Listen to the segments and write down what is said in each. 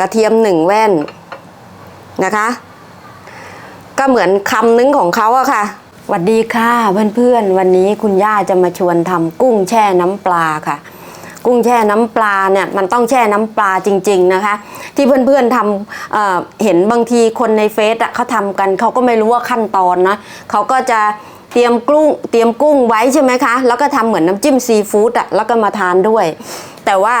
กระเทียมหนึ่งแว่นนะคะ ก็เหมือนคำนึงของเขาอะค่ะสวัสดีค่ะเพื่อนๆ วันนี้คุณย่าจะมาชวนทำกุ้งแช่น้ำปลาค่ะ กุ้งแช่น้ำปลาเนี่ยมันต้องแช่น้ำปลาจริง ๆนะคะ ที่เพื่อนๆทำเอ่อเห็นบางทีคนในเฟซอะเขาทำกันเขาก็ไม่รู้ว่าขั้นตอนนะเขาก็จะเตรียมกุ้งเตรียมกุ้งไว้ใช่ไหมคะ แล้วก็ทำเหมือนน้ำจิ้มซีฟู้ดอะแล้วก็มาทานด้วย แต่ว่า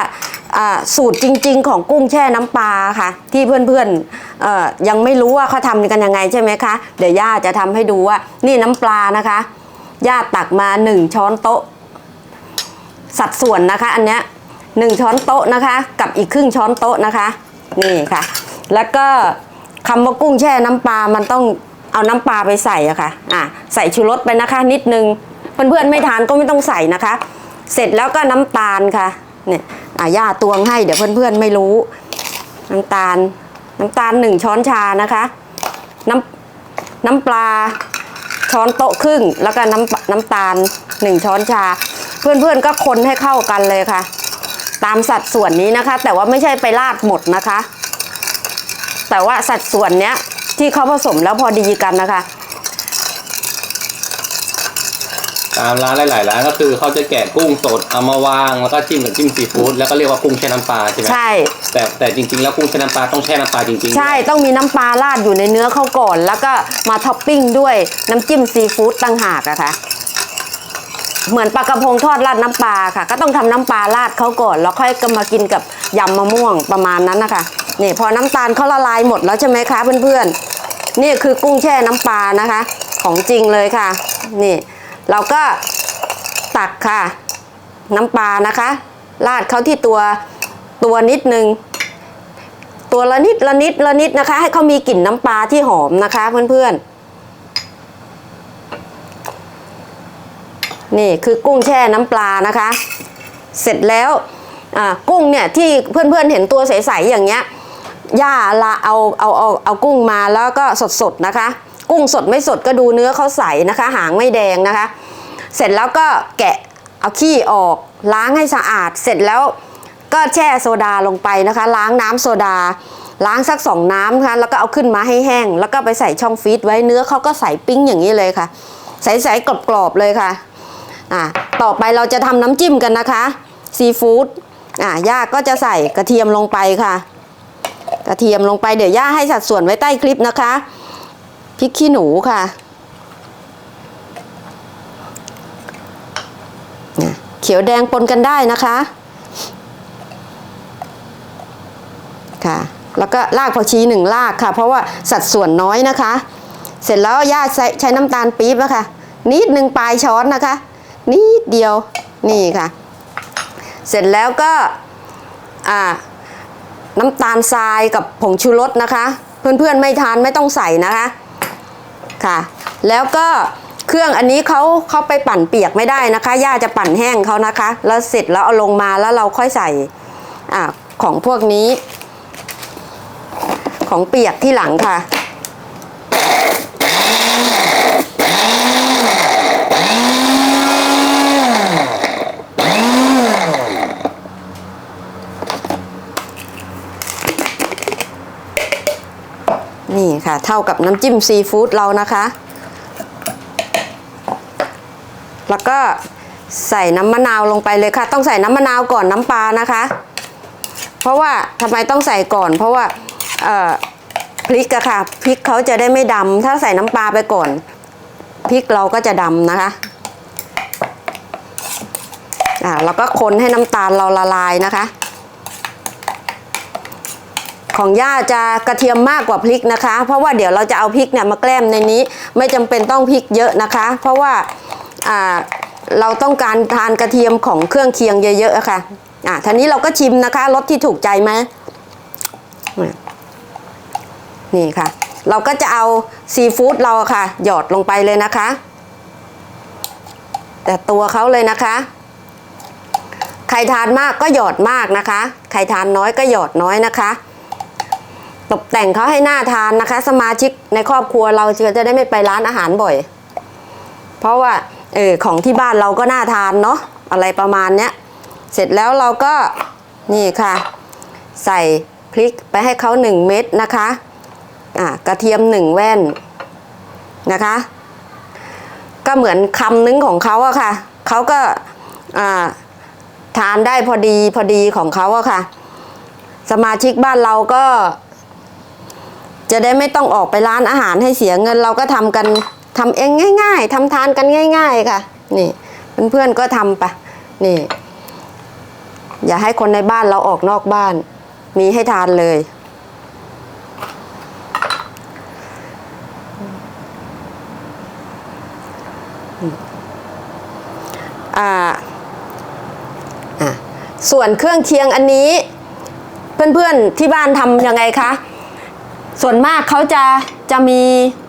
สูตรจริง ๆ ของกุ้งแช่น้ำปลาค่ะ ที่เพื่อนๆยังไม่รู้ว่าเขาทำกันยังไงใช่ไหมคะ เดี๋ยวย่าจะทำให้ดูว่า นี่น้ำปลานะคะย่าตักมาหนึ่งช้อนโต๊ะ สัดส่วนนะคะ อันเนี้ยหนึ่งช้อนโต๊ะนะคะ กับอีกครึ่งช้อนโต๊ะนะคะ นี่ค่ะ แล้วก็คำว่ากุ้งแช่น้ำปลามันต้องเอาน้ำปลาไปใส่อะค่ะอะ ใส่ชูรสไปนะคะ นิดนึงเพื่อนๆไม่ทานก็ไม่ต้องใส่นะคะ เสร็จแล้วก็น้ำตาลค่ะเนี่ย อะย่าตวงให้ เดี๋ยวเพื่อนๆไม่รู้ น้ำตาล น้ำตาลหนึ่งช้อนชานะคะ น้ำน้ำปลาช้อนโต๊ะครึ่ง แล้วก็น้ำน้ำตาลหนึ่งช้อนชา เพื่อนๆก็คนให้เข้ากันเลยค่ะ ตามสัดส่วนนี้นะคะ แต่ว่าไม่ใช่ไปราดหมดนะคะ แต่ว่าสัดส่วนเนี้ยที่เขาผสมแล้วพอดีกันนะคะ ตามร้านหลายๆร้านก็คือเขาจะแกะกุ้งสดเอามาวางแล้วก็จิ้มกับจิ้มซีฟู้ดแล้วก็เรียกว่ากุ้งแช่น้ำปลาใช่ไหมใช่ แต่แต่จริงๆแล้วกุ้งแช่น้ำปลาต้องแช่น้ำปลาจริงๆ ใช่ต้องมีน้ำปลาราดอยู่ในเนื้อเขาก่อน แล้วก็มาท็อปปิ้งด้วยน้ำจิ้มซีฟู้ดต่างหากอะค่ะ เหมือนปลากระพงทอดราดน้ำปลาค่ะ ก็ต้องทำน้ำปลาราดเขาก่อน แล้วค่อยก็มากินกับยำมะม่วงประมาณนั้นนะคะนี่พอน้ำตาลเขาละลายหมดแล้วใช่ไหมคะเพื่อนๆนี่คือกุ้งแช่น้ำปลานะคะ ของจริงเลยค่ะ นี่ เราก็ตักค่ะ น้ำปลานะคะราดเขาที่ตัวตัวนิดนึง ตัวละนิดละนิดละนิดนะคะ ให้เขามีกลิ่นน้ำปลาที่หอมนะคะเพื่อนๆ นี่คือกุ้งแช่น้ำปลานะคะ เสร็จแล้วกุ้งเนี่ยที่เพื่อนๆเห็นตัวใสๆอย่างเงี้ยย่าละเอาเอาเอาเอากุ้งมาแล้วก็สดๆนะคะ กุ้งสดไม่สดก็ดูเนื้อเขาใสนะคะ หางไม่แดงนะคะ เสร็จแล้วก็แกะเอาขี้ออกล้างให้สะอาด เสร็จแล้วก็แช่โซดาลงไปนะคะ ล้างน้ำโซดา ล้างสักสองน้ำนะคะแล้วก็เอาขึ้นมาให้แห้ง แล้วก็ไปใส่ช่องฟรีซไว้เนื้อเขาก็ใสปิ้งอย่างนี้เลยค่ะ ใสๆกรอบๆเลยค่ะอ่าต่อไปเราจะทำน้ำจิ้มกันนะคะซีฟู้ดอ่าย่าก็จะใส่กระเทียมลงไปค่ะ กระเทียมลงไปเดี๋ยวย่าให้สัดส่วนไว้ใต้คลิปนะคะ พริกขี้หนูค่ะเขียวแดงปนกันได้นะคะค่ะแล้วก็รากผักชีหนึ่งรากค่ะ เพราะว่าสัดส่วนน้อยนะคะ เสร็จแล้วย่าใช้ใช้น้ำตาลปี๊บนะคะนิดหนึ่งปลายช้อนนะคะ นิดเดียวนี่ค่ะ เสร็จแล้วก็น้ำตาลทรายกับผงชูรสนะคะ เพื่อนๆไม่ทานไม่ต้องใส่นะคะ ค่ะ แล้วก็เครื่องอันนี้เขาเขาไปปั่นเปียกไม่ได้นะคะย่าจะปั่นแห้งเขานะคะ แล้วเสร็จแล้วเอาลงมาแล้วเราค่อยใส่อของพวกนี้ ของเปียกที่หลังค่ะ นี่ค่ะ เท่ากับน้ำจิ้มซีฟู้ดเรานะคะ แล้วก็ใส่น้ำมะนาวลงไปเลยค่ะ ต้องใส่น้ำมะนาวก่อนน้ำปลานะคะ เพราะว่าทำไมต้องใส่ก่อน เพราะว่าพริกอะค่ะพริกเขาจะได้ไม่ดำถ้าใส่น้ำปลาไปก่อนพริกเราก็จะดำนะคะอ่าแล้วก็คนให้น้ำตาลเราละลายนะคะ ของย่าจะกระเทียมมากกว่าพริกนะคะ เพราะว่าเดี๋ยวเราจะเอาพริกเนี่ยมาแกล้มในนี้ ไม่จำเป็นต้องพริกเยอะนะคะ เพราะว่าเราต้องการทานกระเทียมของเครื่องเคียงเยอะๆะค่ะอ่าทีนี้เราก็ชิมนะคะรสที่ถูกใจไหมนี่ค่ะ เราก็จะเอาซีฟู้ดเราค่ะ หยอดลงไปเลยนะคะ แต่ตัวเขาเลยนะคะใครทานมากก็หยอดมากนะคะ ใครทานน้อยก็หยอดน้อยนะคะ ตกแต่งเขาให้น่าทานนะคะ สมาชิกในครอบครัวเราจะได้ไม่ไปร้านอาหารบ่อย เพราะว่าเออของที่บ้านเราก็น่าทานเนาะอะไรประมาณเนี้ยเสร็จแล้วเราก็นี่ค่ะ ใส่พริกไปให้เขาหนึ่งเม็ดนะคะอ่ากระเทียมหนึ่งแว่นนะคะ ก็เหมือนคำนึงของเขาอะค่ะเขาก็อ่าทานได้พอดีพอดีของเขาอะค่ะ สมาชิกบ้านเราก็ จะได้ไม่ต้องออกไปร้านอาหารให้เสียเงินเราก็ทำกันทำเองง่าย ๆทำทานกันง่าย ๆ ค่ะ นี่เพื่อนๆก็ทำไปนี่ อย่าให้คนในบ้านเราออกนอกบ้าน มีให้ทานเลย อ่าอะส่วนเครื่องเคียงอันนี้ เพื่อนๆที่บ้านทำยังไงคะ ส่วนมากเขาจะจะมี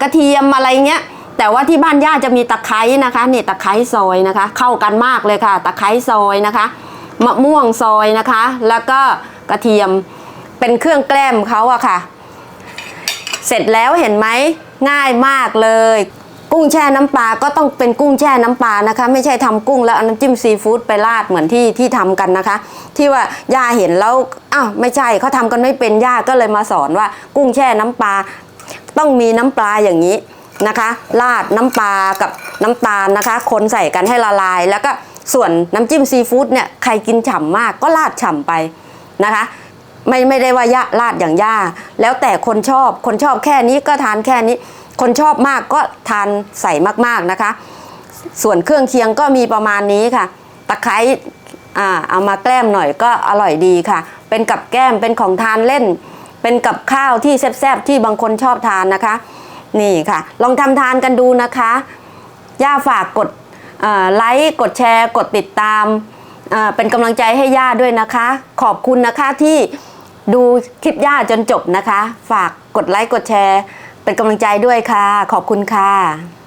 กระเทียมอะไรเงี้ย แต่ว่าที่บ้านย่าจะมีตะไคร้นะคะนี่ตะไคร้ซอยนะคะ เข้ากันมากเลยค่ะ ตะไคร้ซอยนะคะมะม่วงซอยนะคะ แล้วก็กระเทียมเป็นเครื่องแกล้มเขาอะค่ะ เสร็จแล้วเห็นไหมง่ายมากเลย กุ้งแช่น้ำปลาก็ต้องเป็นกุ้งแช่น้ำปลานะคะ ไม่ใช่ทำกุ้งแล้วเอาน้ำจิ้มซีฟู้ดไปราดเหมือนที่ที่ทำกันนะคะ ที่ว่าย่าเห็นแล้วอ้าวไม่ใช่เขาทำกันไม่เป็นย่าก็เลยมาสอนว่า กุ้งแช่น้ำปลาต้องมีน้ำปลาอย่างนี้นะคะราดน้ำปลากับน้ำตาลนะคะ คนใส่กันให้ละลาย แล้วก็ส่วนน้ำจิ้มซีฟู้ดเนี่ยใครกินฉ่ำมากก็ราดฉ่ำไปนะคะไม่ไม่ได้ว่าย่าลาดอย่างย่าแล้วแต่คนชอบคนชอบแค่นี้ก็ทานแค่นี้ คนชอบมากก็ทานใส่มากๆนะคะ ส่วนเครื่องเคียงก็มีประมาณนี้ค่ะ ตะไคร้อ่เอามาแกล้มหน่อยก็อร่อยดีค่ะ เป็นกับแก้มเป็นของทานเล่น เป็นกับข้าวที่แซ่บๆที่บางคนชอบทานนะคะ นี่ค่ะ ลองทำทานกันดูนะคะ ย่าฝากกดไลค์กดแชร์ กดติดตามเอ่อเป็นกำลังใจให้ย่าด้วยนะคะ ขอบคุณนะคะที่ดูคลิปย่าจนจบนะคะ ฝากกดไลค์กดแชร์ เป็นกำลังใจด้วยค่ะ ขอบคุณค่ะ